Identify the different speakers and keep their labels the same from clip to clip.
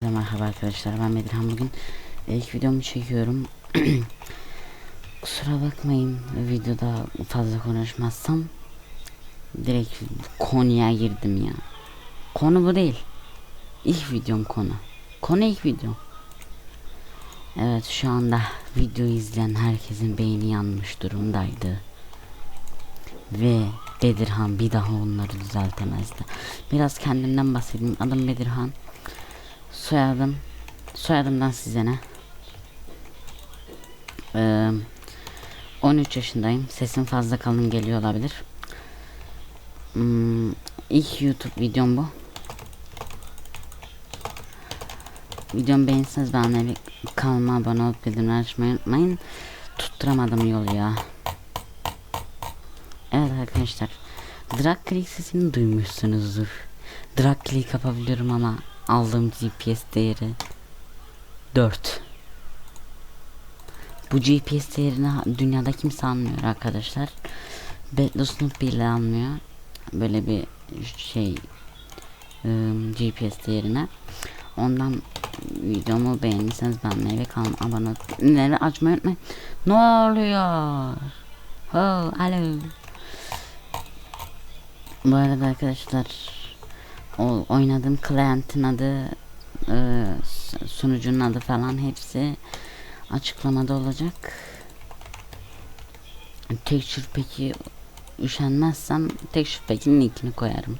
Speaker 1: Merhaba arkadaşlar ben Bedirhan bugün ilk videomu çekiyorum. Kusura bakmayın videoda fazla konuşmazsam Direkt konuya girdim ya. Konu bu değil. İlk videom konu. Konu ilk videom Evet şu anda video izleyen herkesin beyni yanmış durumdaydı Ve Bedirhan bir daha onları düzeltemezdi Biraz kendimden bahsedeyim adım Bedirhan Soyadım Soyadımdan size ne? Ee, 13 yaşındayım. Sesim fazla kalın geliyor olabilir. Hmm, ilk YouTube videom bu. Videomu beğenirseniz bir kanalıma abone olup bildirimleri açmayı unutmayın. Tutturamadım yolu ya. Evet arkadaşlar. Drag click sesini duymuşsunuzdur. Drag click yapabiliyorum ama aldığım GPS değeri 4. Bu GPS değerini dünyada kimse almıyor arkadaşlar. Battle Snoop bile almıyor. Böyle bir şey ım, GPS değerine. Ondan videomu beğenirseniz beğenmeyi ve kanalıma abone olmayı açmayı unutmayın. Ne oluyor? Ho, alo. Bu arada arkadaşlar o oynadığım client'in adı e, sunucunun adı falan hepsi açıklamada olacak. Texture peki üşenmezsem Texture pek'in linkini koyarım.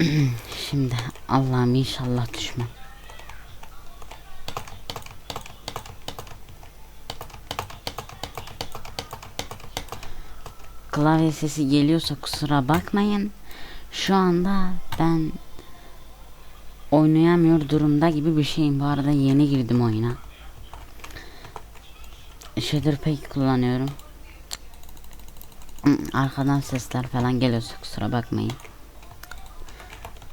Speaker 1: Şimdi Allah'ım inşallah düşmem. Klavye sesi geliyorsa kusura bakmayın. Şu anda ben oynayamıyor durumda gibi bir şeyim. Bu arada yeni girdim oyuna. Shader pek kullanıyorum. Hmm, Arkadan sesler falan geliyorsa kusura bakmayın.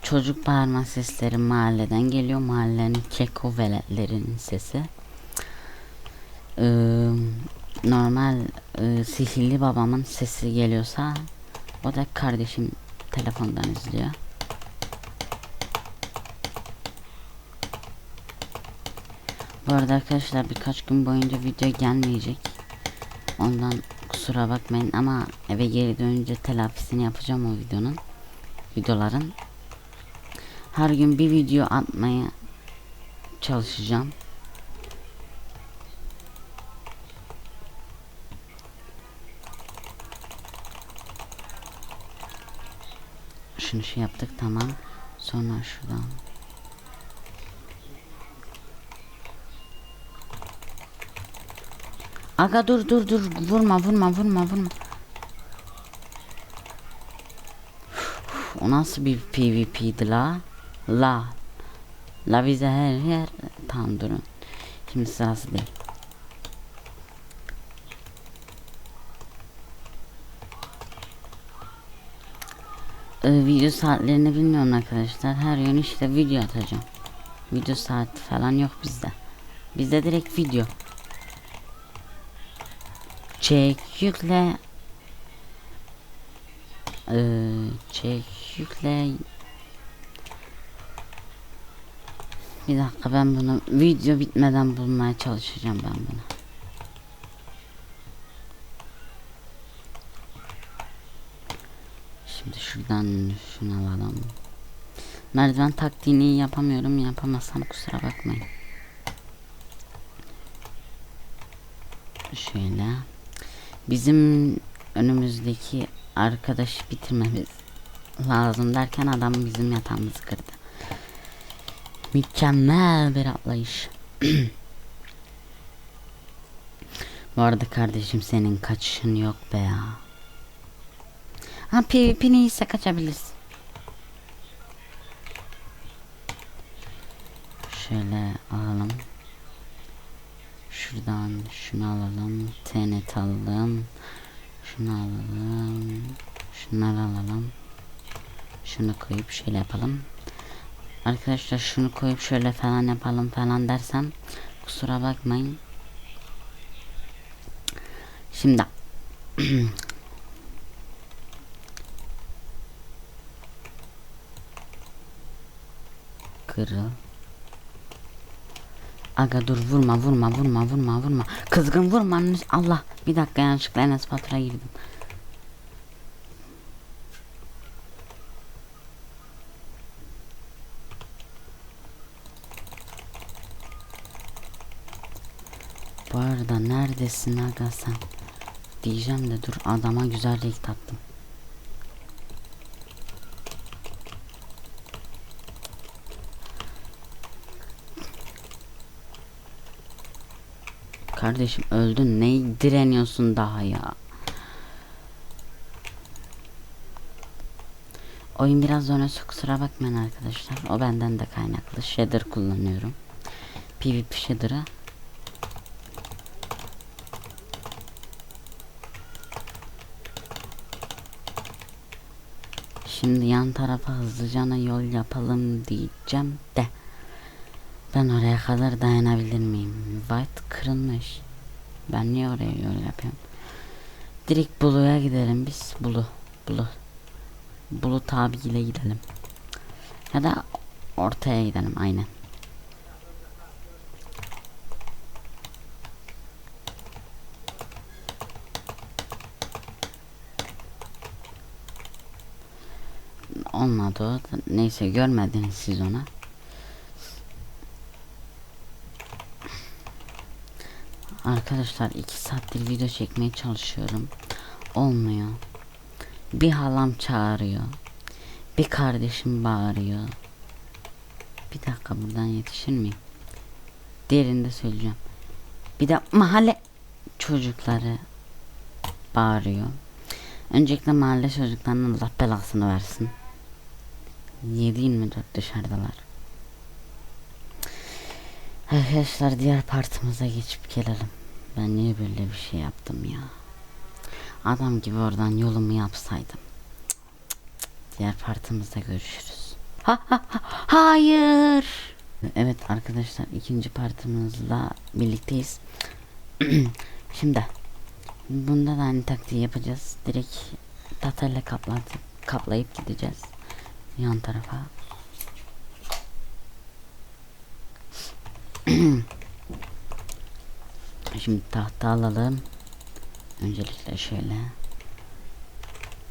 Speaker 1: Çocuk bağırma sesleri mahalleden geliyor. Mahallenin keko veletlerinin sesi. Ee, normal e, sihirli babamın sesi geliyorsa o da kardeşim telefondan izliyor. Bu arada arkadaşlar birkaç gün boyunca video gelmeyecek. Ondan kusura bakmayın ama eve geri dönünce telafisini yapacağım o videonun. Videoların. Her gün bir video atmaya çalışacağım. Şunu şey yaptık tamam. Sonra şuradan. Aga dur dur dur vurma vurma vurma vurma. O nasıl bir PvP'di la? La. La bize her yer. Tamam durun. Şimdi sırası değil. Ee, video saatlerini bilmiyorum arkadaşlar. Her gün işte video atacağım. Video saati falan yok bizde. Bizde direkt video. Çek yükle. Ee, çek yükle. Bir dakika ben bunu video bitmeden bulmaya çalışacağım ben bunu. Şuradan şunu alalım. Merdiven taktiğini yapamıyorum. Yapamazsam kusura bakmayın. Şöyle. Bizim önümüzdeki arkadaşı bitirmemiz lazım derken adam bizim yatağımızı kırdı. Mükemmel bir atlayış. Bu arada kardeşim senin kaçışın yok be ya. Ha PvP neyse kaçabilirsin. Şöyle alalım. Şuradan şunu alalım. TNT alalım. Şunu alalım. Şunları alalım. Şunu koyup şöyle yapalım. Arkadaşlar şunu koyup şöyle falan yapalım falan dersem kusura bakmayın. Şimdi Kırıl. Aga dur vurma vurma vurma vurma vurma. Kızgın vurma. Allah bir dakika yanlışlıkla Enes Batur'a girdim. Bu arada neredesin aga sen? Diyeceğim de dur adama güzel renk Kardeşim öldün ne direniyorsun daha ya? Oyun biraz zonası kusura bakmayın arkadaşlar. O benden de kaynaklı. Shader kullanıyorum. PvP shader'ı Şimdi yan tarafa hızlıcana yol yapalım diyeceğim de. Ben oraya kadar dayanabilir miyim? White kırılmış. Ben niye oraya yol yapıyorum? Direkt Bulu'ya gidelim biz. Bulu. Bulu. Bulu tabiyle gidelim. Ya da ortaya gidelim aynen. Olmadı o. Neyse görmediniz siz onu. Arkadaşlar iki saattir video çekmeye çalışıyorum. Olmuyor. Bir halam çağırıyor. Bir kardeşim bağırıyor. Bir dakika buradan yetişir miyim? Diğerini söyleyeceğim. Bir de mahalle çocukları bağırıyor. Öncelikle mahalle çocuklarının Allah belasını versin. 7-24 dışarıdalar. Arkadaşlar diğer partımıza geçip gelelim. Ben niye böyle bir şey yaptım ya? Adam gibi oradan yolumu yapsaydım. Diğer partımızda görüşürüz. Ha, ha, ha, hayır. Evet arkadaşlar ikinci partımızla birlikteyiz. Şimdi bunda da aynı taktiği yapacağız. Direkt kaplatıp kaplayıp gideceğiz yan tarafa. Şimdi tahta alalım. Öncelikle şöyle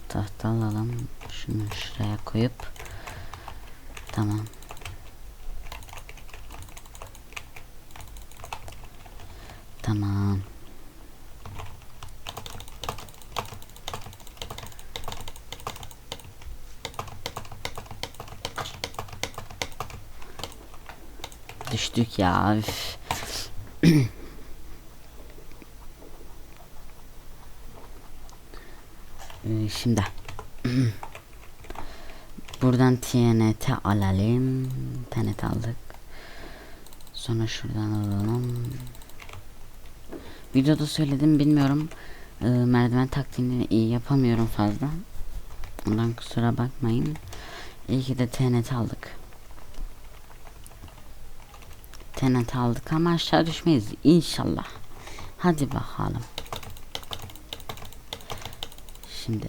Speaker 1: tahta alalım. Şunu şuraya koyup tamam. Tamam. Düştük ya. Ee, Şimdi buradan TNT alalım. TNT aldık. Sonra şuradan alalım. Videoda söyledim bilmiyorum. Ee, merdiven taktiğini iyi yapamıyorum fazla. Ondan kusura bakmayın. İyi ki de TNT aldık. TNT aldık ama aşağı düşmeyiz inşallah. Hadi bakalım. Şimdi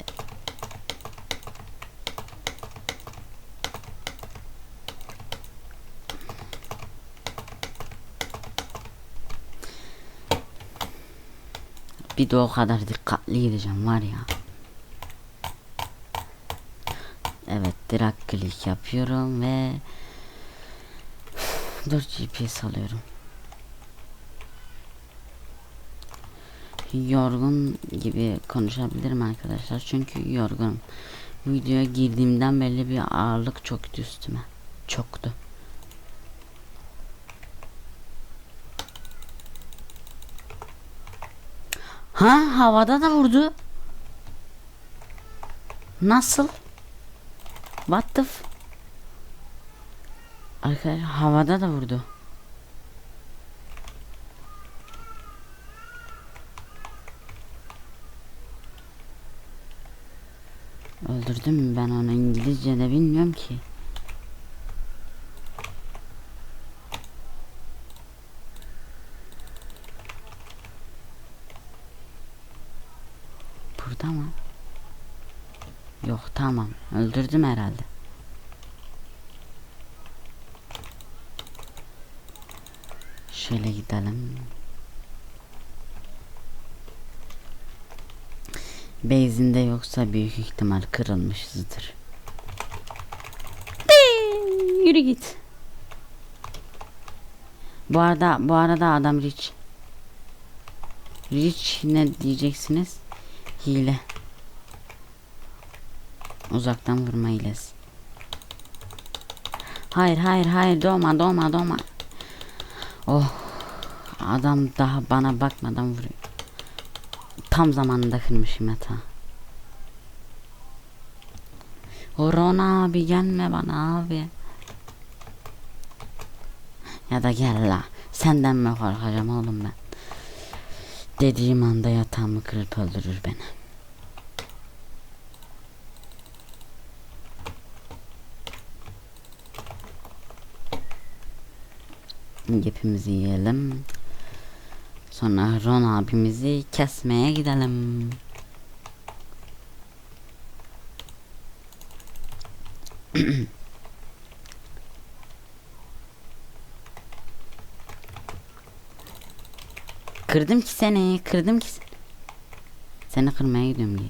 Speaker 1: Bir de o kadar dikkatli gideceğim var ya. Evet direkt klik yapıyorum ve 4 GPS alıyorum. Yorgun gibi konuşabilirim arkadaşlar çünkü yorgunum. Videoya girdiğimden belli bir ağırlık çöktü üstüme. Çoktu. Ha havada da vurdu. Nasıl? What the Arkadaşlar havada da vurdu. öldürdüm mü ben onu İngilizce de bilmiyorum ki. Burada mı? Yok tamam öldürdüm herhalde. Şöyle gidelim. Beyzinde yoksa büyük ihtimal kırılmışızdır. Ding! Yürü git. Bu arada bu arada adam Rich. Rich ne diyeceksiniz? Hile. Uzaktan vurma hilesi. Hayır hayır hayır doğma doğma doğma. Oh adam daha bana bakmadan vuruyor. Tam zamanında kırmışım yatağı. Horon abi gelme bana abi. Ya da gel la. Senden mi korkacağım oğlum ben? Dediğim anda yatağımı kırıp öldürür beni. Yepimizi yiyelim. Sonra Ron abimizi kesmeye gidelim. Kırdım ki seni, kırdım ki seni. Seni kırmaya gidiyorum diye.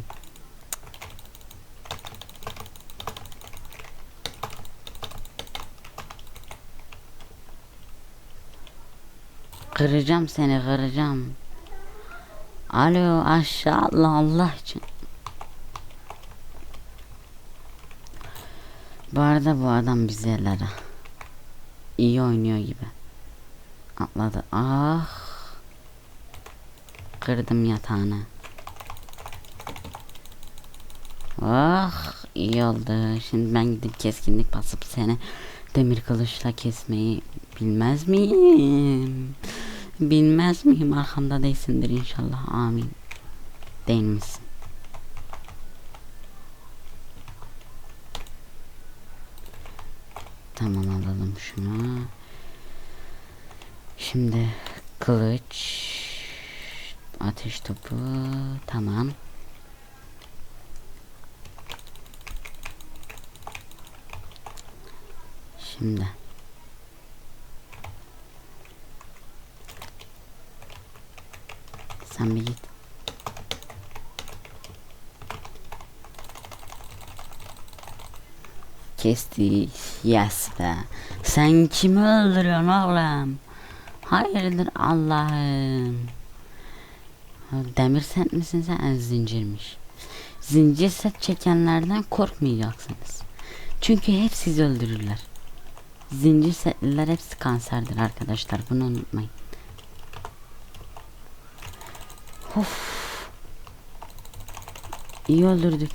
Speaker 1: Kıracağım seni, kıracağım. Alo aşağı Allah Allah için. Bu arada bu adam bize lara. İyi oynuyor gibi. Atladı. Ah. Kırdım yatağını. Ah iyi oldu. Şimdi ben gidip keskinlik basıp seni demir kılıçla kesmeyi bilmez miyim? Bilmez miyim? Arkamda değilsindir inşallah. Amin. Değil misin? Tamam alalım şunu. Şimdi kılıç ateş topu tamam. Şimdi sen bir git. Kestik. Yes be. Sen kimi öldürüyorsun oğlum? Hayırdır Allah'ım. Demir set misin sen? Zincirmiş. Zincir set çekenlerden korkmayacaksınız. Çünkü hep sizi öldürürler. Zincir setliler hepsi kanserdir arkadaşlar. Bunu unutmayın. Of. İyi öldürdük.